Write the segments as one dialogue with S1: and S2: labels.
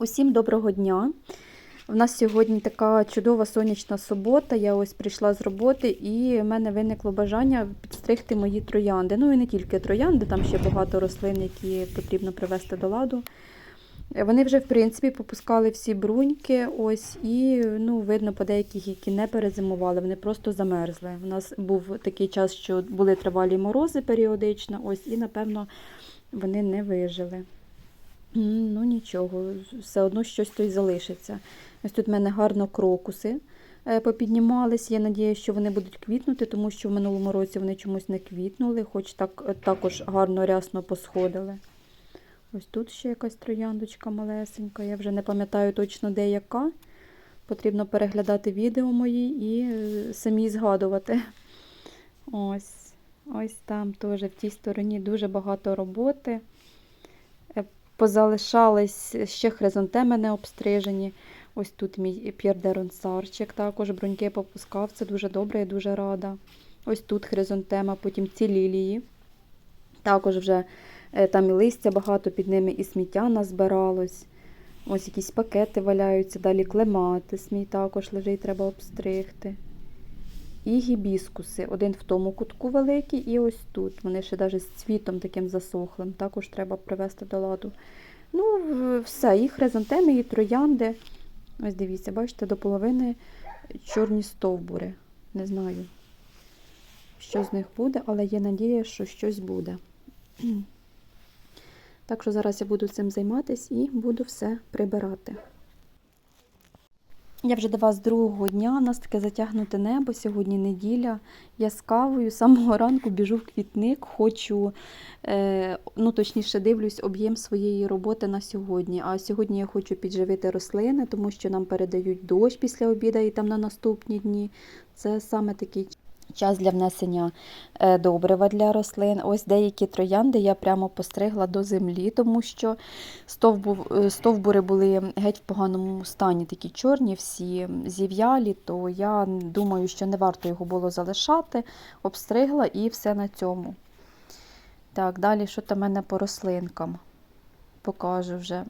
S1: Усім доброго дня. У нас сьогодні така чудова сонячна субота. Я ось прийшла з роботи і в мене виникло бажання підстригти мої троянди. Ну і не тільки троянди, там ще багато рослин, які потрібно привести до ладу. Вони вже, в принципі, попускали всі бруньки, ось, і ну, видно по деяких, які не перезимували, вони просто замерзли. У нас був такий час, що були тривалі морози періодично, ось, і, напевно, вони не вижили. Ну нічого, все одно щось то й залишиться. Ось тут в мене гарно крокуси е, попіднімались. Я надіюся, що вони будуть квітнути, тому що в минулому році вони чомусь не квітнули, хоч так, е, також гарно рясно посходили. Ось тут ще якась трояндочка малесенька. Я вже не пам'ятаю точно де яка. Потрібно переглядати відео мої і е, самі згадувати. Ось, ось там теж в тій стороні дуже багато роботи. Позалишались ще хризантеми не обстрижені. Ось тут мій П'єр де Ронсарчик також бруньки попускав. Це дуже добре, я дуже рада. Ось тут хризантема, потім ці лілії. Також вже е, там і листя багато під ними, і сміття назбиралось. Ось якісь пакети валяються, далі клематис мій також лежить, треба обстригти. І гібіскуси. Один в тому кутку великий, і ось тут. Вони ще навіть з цвітом таким засохлим. Також треба привести до ладу. Ну, все, і хризантеми, і троянди. Ось дивіться, бачите, до половини чорні стовбури. Не знаю, що з них буде, але є надія, що щось буде. Так що зараз я буду цим займатися і буду все прибирати. Я вже до вас другого дня. У нас таке затягнуте небо. Сьогодні неділя. Я з кавою самого ранку біжу в квітник, хочу, е, ну точніше, дивлюсь об'єм своєї роботи на сьогодні. А сьогодні я хочу підживити рослини, тому що нам передають дощ після обіда і там на наступні дні. Це саме такий час для внесення е, добрива для рослин. Ось деякі троянди я прямо постригла до землі, тому що е, стовбури були геть в поганому стані, такі чорні, всі зів'ялі, то я думаю, що не варто його було залишати. Обстригла і все на цьому. Так, далі що там мене по рослинкам? Покажу вже,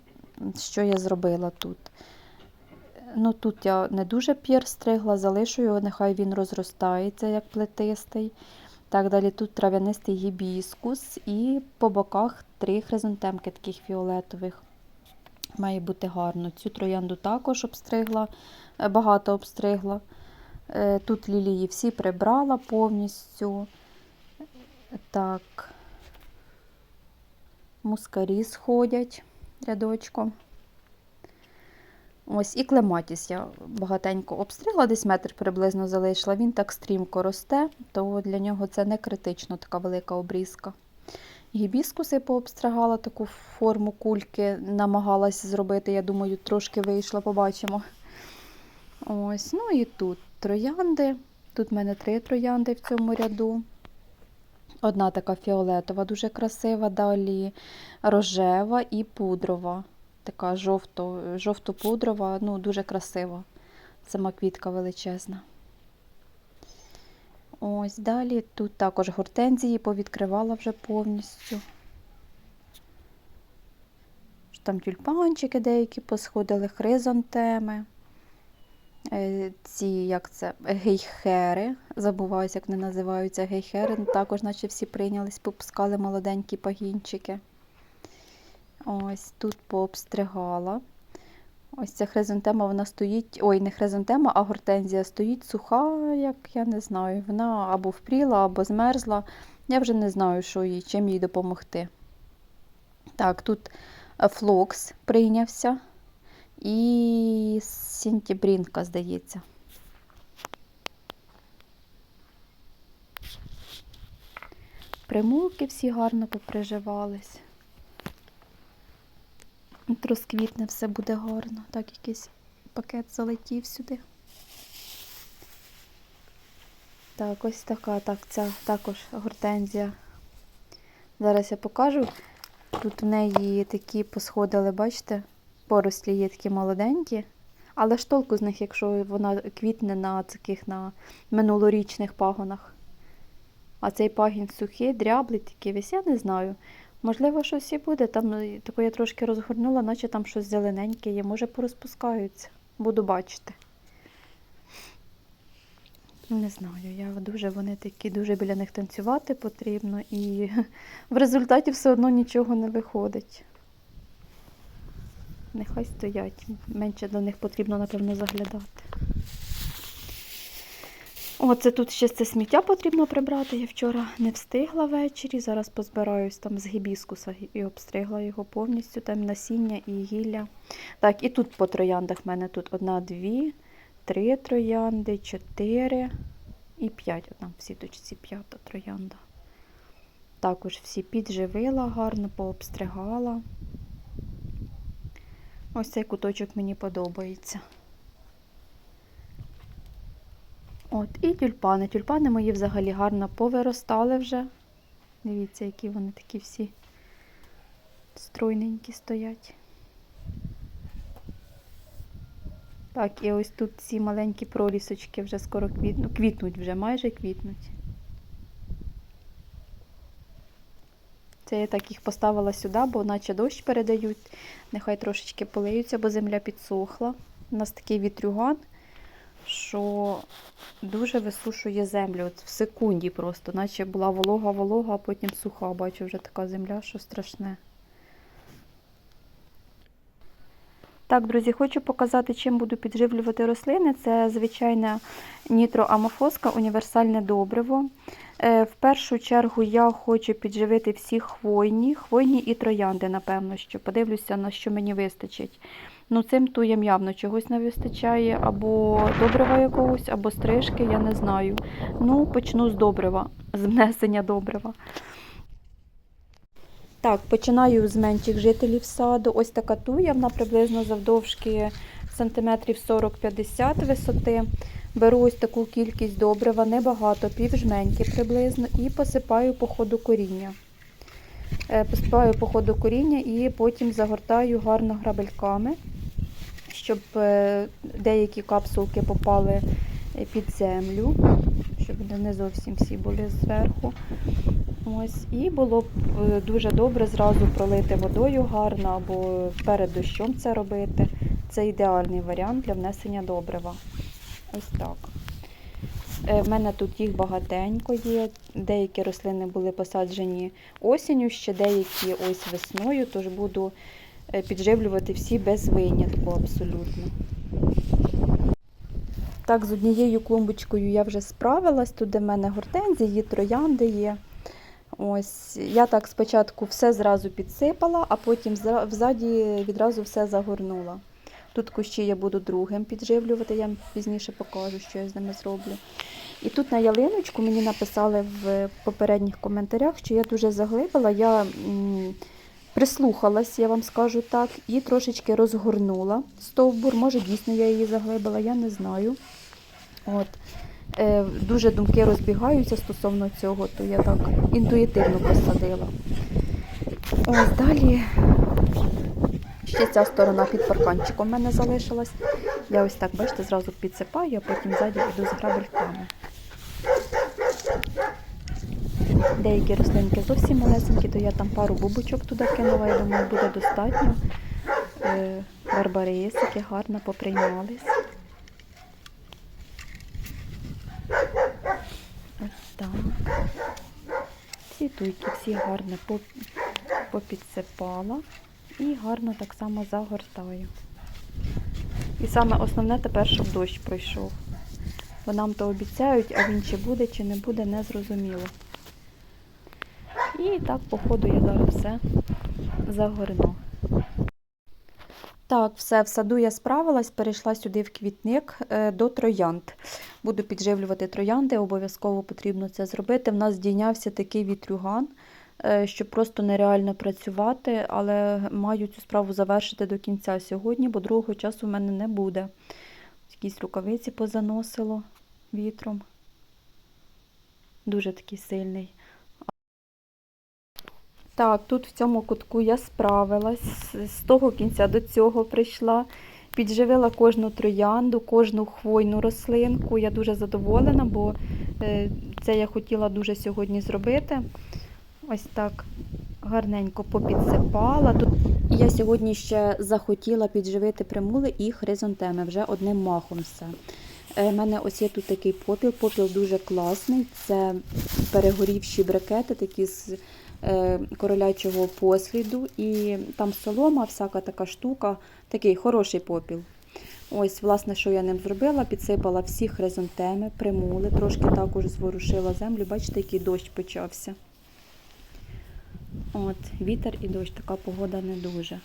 S1: що я зробила тут. Ну, тут я не дуже п'єр стригла, залишу його, нехай він розростається, як плетистий. Так, далі тут трав'янистий гібіскус і по боках три хризантемки таких фіолетових. Має бути гарно. Цю троянду також обстригла, е, багато обстригла. Е, Тут лілії всі прибрала повністю. Так, мускарі сходять рядочком. Ось і клематіс я багатенько обстригла, десь метр приблизно залишила. Він так стрімко росте, то для нього це не критично така велика обрізка. Гібіскуси пообстригала таку форму кульки, намагалась зробити, я думаю, трошки вийшло, побачимо. Ось, ну і тут троянди. Тут в мене три троянди в цьому ряду. Одна така фіолетова, дуже красива, далі рожева і пудрова така жовто, жовто-пудрова, ну, дуже красива. Сама квітка величезна. Ось далі тут також гортензії повідкривала вже повністю. Там тюльпанчики деякі посходили, хризантеми. Е, Ці, як це, гейхери, забуваюся, як вони називаються гейхери, також наче всі прийнялись, попускали молоденькі пагінчики. Ось тут пообстригала. Ось ця хризантема, вона стоїть. Ой, не хризантема, а гортензія стоїть суха, як я не знаю. Вона або впріла, або змерзла. Я вже не знаю, що їй, чим їй допомогти. Так, тут е, флокс прийнявся. І сінтібрінка, здається. Примулки всі гарно поприживались. От Розквітне все буде гарно. Так, якийсь пакет залетів сюди. Так, ось така, так, ця також гортензія. Зараз я покажу. Тут в неї такі посходили, бачите, порослі є такі молоденькі. Але ж толку з них, якщо вона квітне на таких на минулорічних пагонах. А цей пагін сухий, дряблий такий весь, я не знаю. Можливо, щось і буде. Там е, я трошки розгорнула, наче там щось зелененьке є. Може, порозпускаються. Буду бачити. Не знаю, я дуже вони такі, дуже біля них танцювати потрібно, і в результаті все одно нічого не виходить. Нехай стоять. Менше до них потрібно, напевно, заглядати. Оце тут ще це сміття потрібно прибрати. Я вчора не встигла ввечері. Зараз позбираюсь там з гібіскуса і обстригла його повністю. Там насіння і гілля. Так, і тут по трояндах в мене тут одна, дві, три троянди, чотири і п'ять. Там в сіточці п'ята троянда. Також всі підживила гарно, пообстригала. Ось цей куточок мені подобається. От, і тюльпани. Тюльпани мої взагалі гарно повиростали вже. Дивіться, які вони такі всі стройненькі стоять. Так, і ось тут ці маленькі пролісочки вже скоро квітнуть, квітнуть вже, майже квітнуть. Це я так їх поставила сюди, бо наче дощ передають. Нехай трошечки полиються, бо земля підсохла. У нас такий вітрюган, що дуже висушує землю. От в секунді просто, наче була волога-волога, а потім суха. Бачу вже така земля, що страшне. Так, друзі, хочу показати, чим буду підживлювати рослини. Це звичайна нітроамофоска, універсальне добриво. Е, В першу чергу я хочу підживити всі хвойні, хвойні і троянди, напевно, що подивлюся, на що мені вистачить. Ну, цим туєм явно чогось не вистачає, або добрива якогось, або стрижки, я не знаю. Ну, почну з добрива, з внесення добрива. Так, починаю з менших жителів саду. Ось така туя, вона приблизно завдовжки сантиметрів 40-50 висоти. Беру ось таку кількість добрива, небагато, пів жменьки приблизно, і посипаю по ходу коріння. Е, Посипаю по ходу коріння і потім загортаю гарно грабельками, щоб е, деякі капсулки попали е, під землю, щоб не зовсім всі були зверху. Ось, і було б е, дуже добре зразу пролити водою гарно або перед дощом це робити. Це ідеальний варіант для внесення добрива. Ось так. В мене тут їх багатенько є. Деякі рослини були посаджені осінню, ще деякі ось весною, тож буду підживлювати всі без винятку абсолютно. Так, з однією клумбочкою я вже справилась. Тут в мене гортензії, троянди є. Ось, я так спочатку все зразу підсипала, а потім взаді відразу все загорнула. Тут кущі я буду другим підживлювати, я пізніше покажу, що я з ними зроблю. І тут на ялиночку мені написали в попередніх коментарях, що я дуже заглибила. Я прислухалась, я вам скажу так, і трошечки розгорнула стовбур. Може, дійсно я її заглибила, я не знаю. От. Е, Дуже думки розбігаються стосовно цього, то я так інтуїтивно посадила. Ось далі ще ця сторона під парканчиком в мене залишилась. Я ось так, бачите, зразу підсипаю, а потім ззаді йду з грабельками. Деякі рослинки зовсім малесенькі, то я там пару бубочок туди кинула, я думаю, буде достатньо. Е, Барбарисики гарно поприймались. Ось так. Всі туйки, всі гарно попідсипала і гарно так само загортаю. І саме основне тепер, щоб дощ пройшов. Бо нам то обіцяють, а він чи буде, чи не буде, не зрозуміло. І так, по ходу я зараз все загорну. Так, все, в саду я справилась, перейшла сюди в квітник е, до троянд. Буду підживлювати троянди, обов'язково потрібно це зробити. В нас здійнявся такий вітрюган, е, що просто нереально працювати, але маю цю справу завершити до кінця сьогодні, бо другого часу в мене не буде. Якісь рукавиці позаносило вітром. Дуже такий сильний. Так, тут в цьому кутку я справилась, з- того кінця до цього прийшла. Підживила кожну троянду, кожну хвойну рослинку. Я дуже задоволена, бо е, це я хотіла дуже сьогодні зробити. Ось так гарненько попідсипала. Я сьогодні ще захотіла підживити примули і хризантеми вже одним махом все. У мене ось є тут такий попіл. Попіл дуже класний. Це перегорівші брикети, такі з е, королячого посліду. І там солома, всяка така штука, такий хороший попіл. Ось, власне, що я ним зробила, підсипала всі хризантеми, примули, трошки також зворушила землю. Бачите, який дощ почався. От, вітер і дощ, така погода не дуже.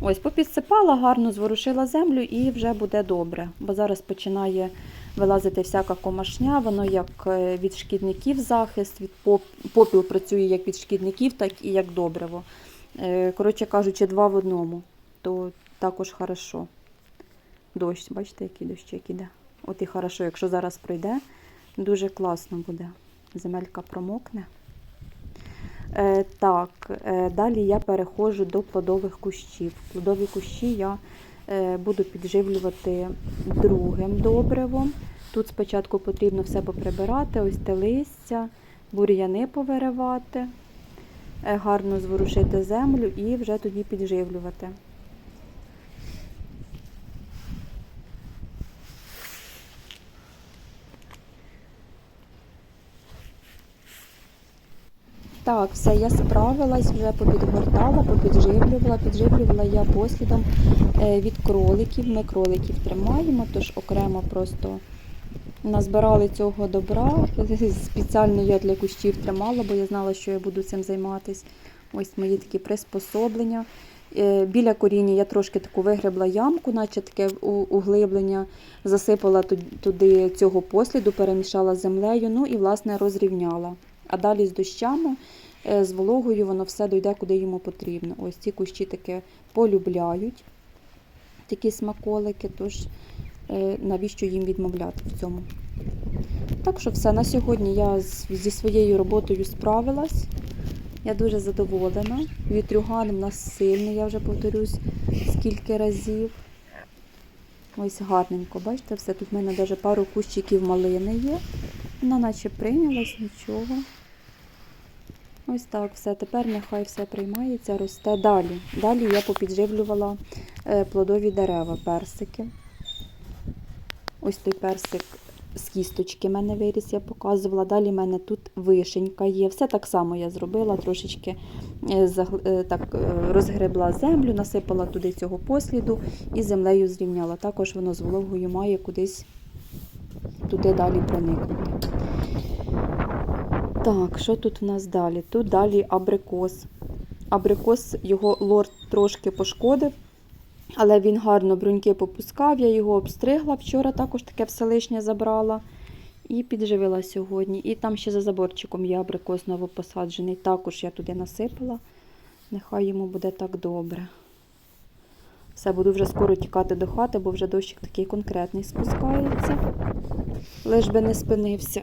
S1: Ось, попідсипала, гарно зворушила землю і вже буде добре. Бо зараз починає вилазити всяка комашня, воно як е, від шкідників захист, від поп- попіл працює як від шкідників, так і як добриво. Е, Коротше кажучи, два в одному, то також хорошо. Дощ, бачите, який дощик іде. От і хорошо, якщо зараз пройде, дуже класно буде. Земелька промокне. Е, так, е, далі я переходжу до плодових кущів. Плодові кущі я буду підживлювати другим добривом. Тут спочатку потрібно все поприбирати, ось те листя, бур'яни повиривати, е, гарно зворушити землю і вже тоді підживлювати. Так, все, я справилась, вже попідгортала, попідживлювала. Підживлювала я послідом е, від кроликів. Ми кроликів тримаємо, тож окремо просто назбирали цього добра. Спеціально я для кущів тримала, бо я знала, що я буду цим займатися. Ось мої такі приспособлення. Е, Біля коріння я трошки таку вигребла ямку, наче таке углиблення, засипала туди цього посліду, перемішала з землею, ну і власне розрівняла. А далі з дощами, е, з вологою воно все дойде, куди йому потрібно. Ось ці кущі таке полюбляють, такі смаколики, тож е, навіщо їм відмовляти в цьому. Так що все, на сьогодні я зі своєю роботою справилась. Я дуже задоволена. Вітрюган у нас сильний, я вже повторюсь скільки разів. Ось гарненько, бачите, все. Тут в мене навіть пару кущиків малини є. Вона наче прийнялась, нічого. Ось так, все. Тепер нехай все приймається, росте далі. Далі я попідживлювала е, плодові дерева, персики. Ось той персик з кісточки в мене виріс, я показувала. Далі в мене тут вишенька є. Все так само я зробила, трошечки е, е, так, розгребла землю, насипала туди цього посліду і землею зрівняла. Також воно з вологою має кудись туди далі проникнути. Так, що тут в нас далі? Тут далі абрикос. Абрикос його лорд трошки пошкодив, але він гарно бруньки попускав, я його обстригла. Вчора також таке все лишнє забрала і підживила сьогодні. І там ще за заборчиком є абрикос новопосаджений. Також я туди насипала. Нехай йому буде так добре. Все, буду вже скоро тікати до хати, бо вже дощик такий конкретний спускається. Лиш би не спинився,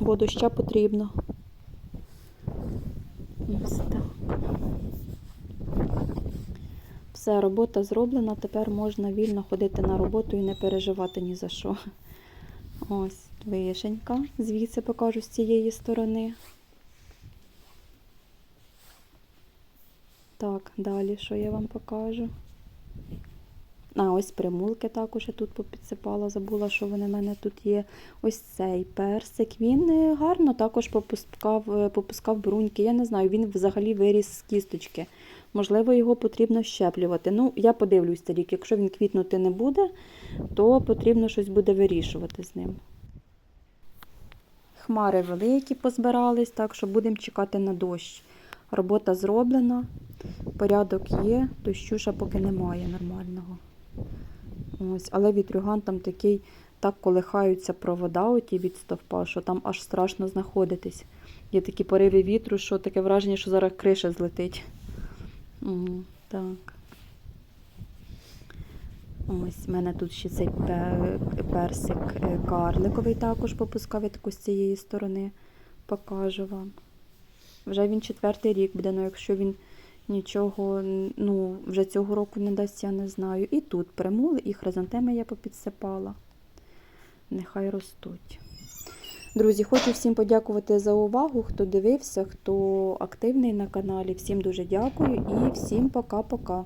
S1: бо доща потрібно. Ось так. Все, робота зроблена, тепер можна вільно ходити на роботу і не переживати ні за що. Ось вишенька, звідси покажу з цієї сторони. Так, далі що я вам покажу? А, ось примулки також я тут попідсипала, забула, що вони в мене тут є. Ось цей персик. Він е, гарно також попускав, е, попускав бруньки. Я не знаю, він взагалі виріс з кісточки. Можливо, його потрібно щеплювати. Ну, я подивлюсь цей рік. Якщо він квітнути не буде, то потрібно щось буде вирішувати з ним. Хмари великі позбирались, так що будемо чекати на дощ. Робота зроблена, порядок є, дощу ще поки немає нормального. Ось, але вітрюган там такий, так колихаються провода оті від стовпа, що там аж страшно знаходитись. Є такі пориви вітру, що таке враження, що зараз криша злетить. М, Так. Ось, в мене тут ще цей персик е, карликовий також попускав, я таку з цієї сторони покажу вам. Вже він четвертий рік буде, ну якщо він нічого ну, вже цього року не дасть, я не знаю. І тут примули, і хризантеми я попідсипала. Нехай ростуть. Друзі, хочу всім подякувати за увагу, хто дивився, хто активний на каналі. Всім дуже дякую і всім пока-пока.